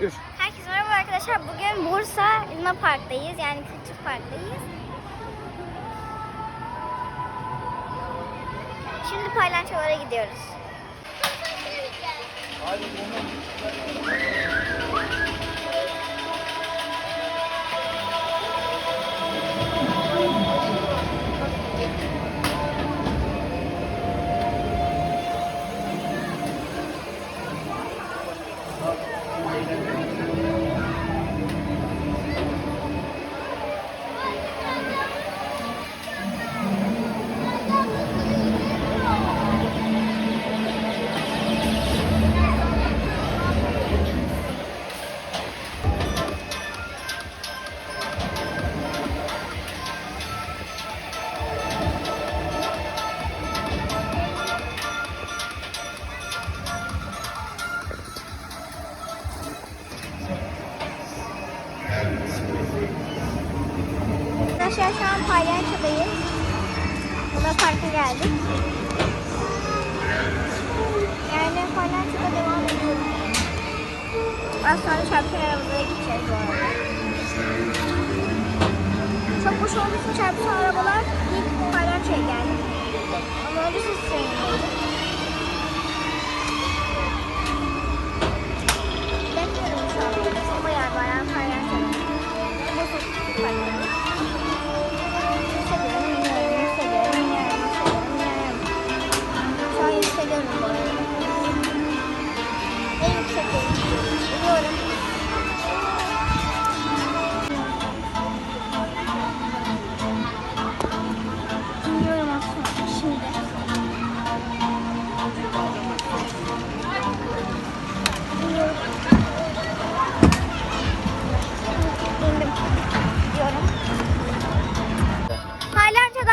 Üf. Herkese merhaba arkadaşlar. Bugün Bursa Luna Park'tayız. Yani Kültür Park'tayız. Şimdi paylaşçılara gidiyoruz. Arkadaşlar şu an palyaçodayız. Luna Park'a geldik. Yani palyaçoda devam ediyoruz. Az sonra çarpı arabaya gideceğiz bu arada. Çok boş olduğu için çarpı arabalar ilk palyaçoya geldi. Ama önce siz.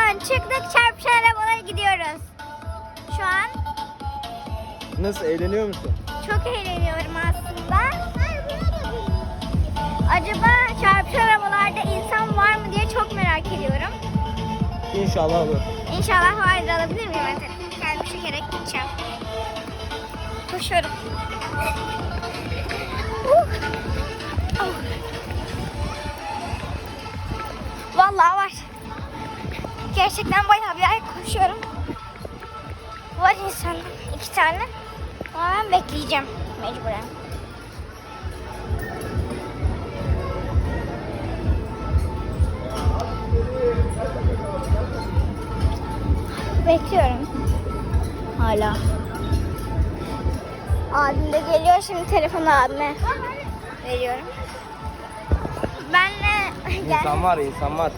Paylançodan çıktık çarpışan arabalara gidiyoruz. Şu an Nasıl eğleniyor musun? çok eğleniyorum aslında. Acaba çarpışan arabalarda insan var mı diye çok merak ediyorum. İnşallah olur. İnşallah vardır alabilir miyim? Hadi kendimi çekerek gideceğim. Koşuyorum. Uh. Oh. Vallahi var. Gerçekten bayağı bir ay koşuyorum. Var insanlar iki tane. Ama ben bekleyeceğim mecburen. Bekliyorum. Hala. Abim de geliyor şimdi telefonu abime veriyorum. Benle gel. İnsan var insan var.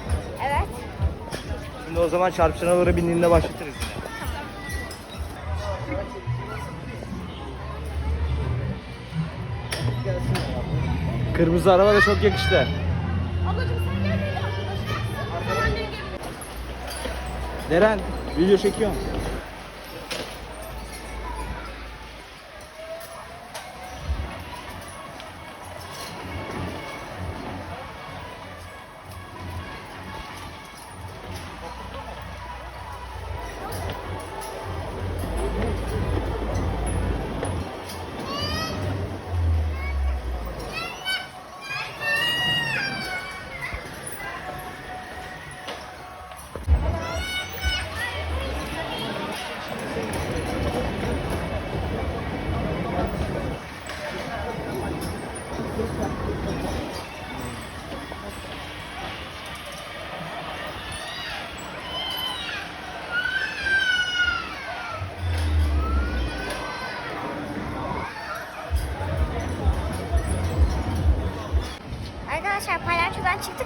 Evet. Şimdi o zaman çarpışanalara bindiğinde başlatırız. Kırmızı araba da çok yakıştı. Deren, video çekiyor musun? Arkadaşlar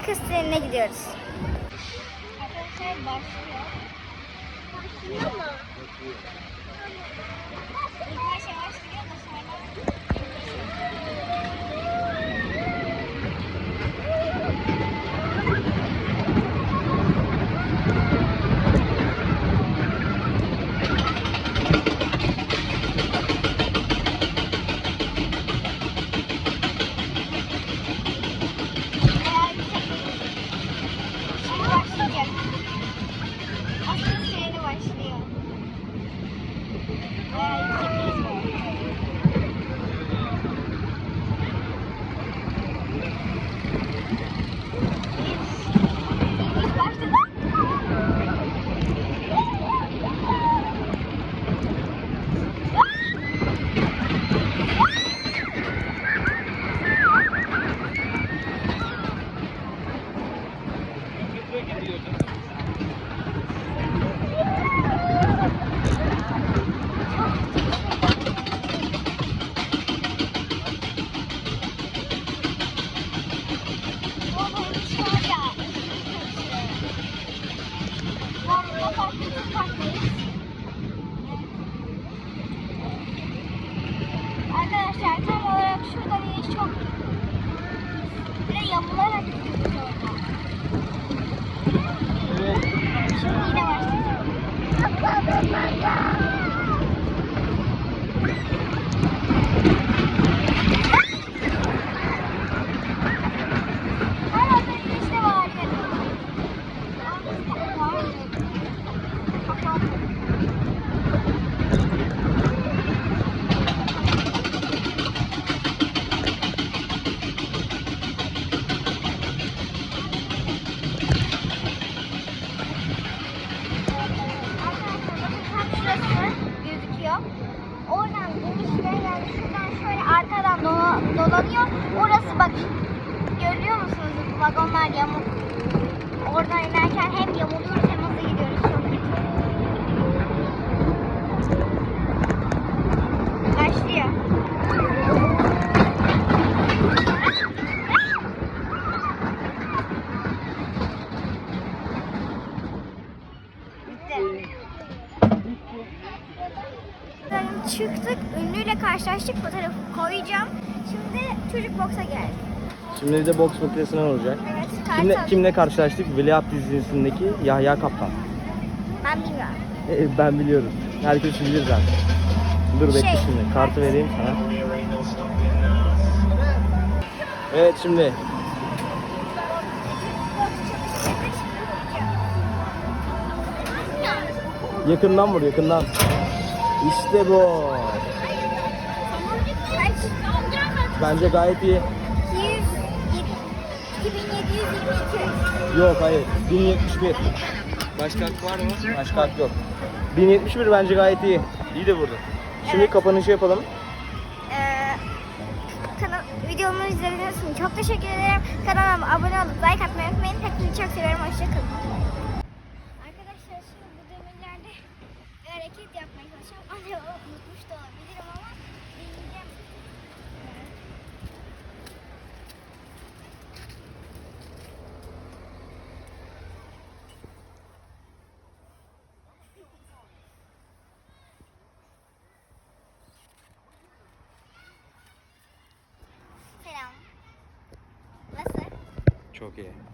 kız trenine gidiyoruz. Arkadaşlar başlıyor. Başlıyor mu? Arkadaşlar tam olarak şurada bir çok böyle yapılarak gidiyoruz orada. Şimdi yine başlayacağım. Orası bak görüyor musunuz vagonlar yamuk. Oradan inerken hem yamuluyoruz hem hızlı gidiyoruz. Çok kötü. Çıktık, ünlüyle karşılaştık, fotoğrafı koyacağım. Şimdi çocuk boksa geldi. Şimdi de boks makinesine olacak. Evet, Kimle, kartal. kimle karşılaştık? Veliaht dizisindeki Yahya Kaptan. Ben bilmiyorum. E, ben biliyorum. Herkes bilir zaten. Dur bekle Şey. şimdi. Kartı vereyim sana. Evet şimdi. Yakından vur yakından. İşte bu. Bence gayet iyi. 2722. Yok hayır. 1071. Başka hak var mı? Başka hak yok. 1071 bence gayet iyi. İyi de vurdu. Şimdi Evet. kapanışı yapalım. Ee, kanal, videomu izlediğiniz için çok teşekkür ederim. Kanalıma abone olup like atmayı unutmayın. Hepinizi çok seviyorum. Hoşçakalın. Arkadaşlar şimdi bu demirlerde hareket yapmaya çalışacağım. Acaba unutmuş da olabilirim ama चौके हैं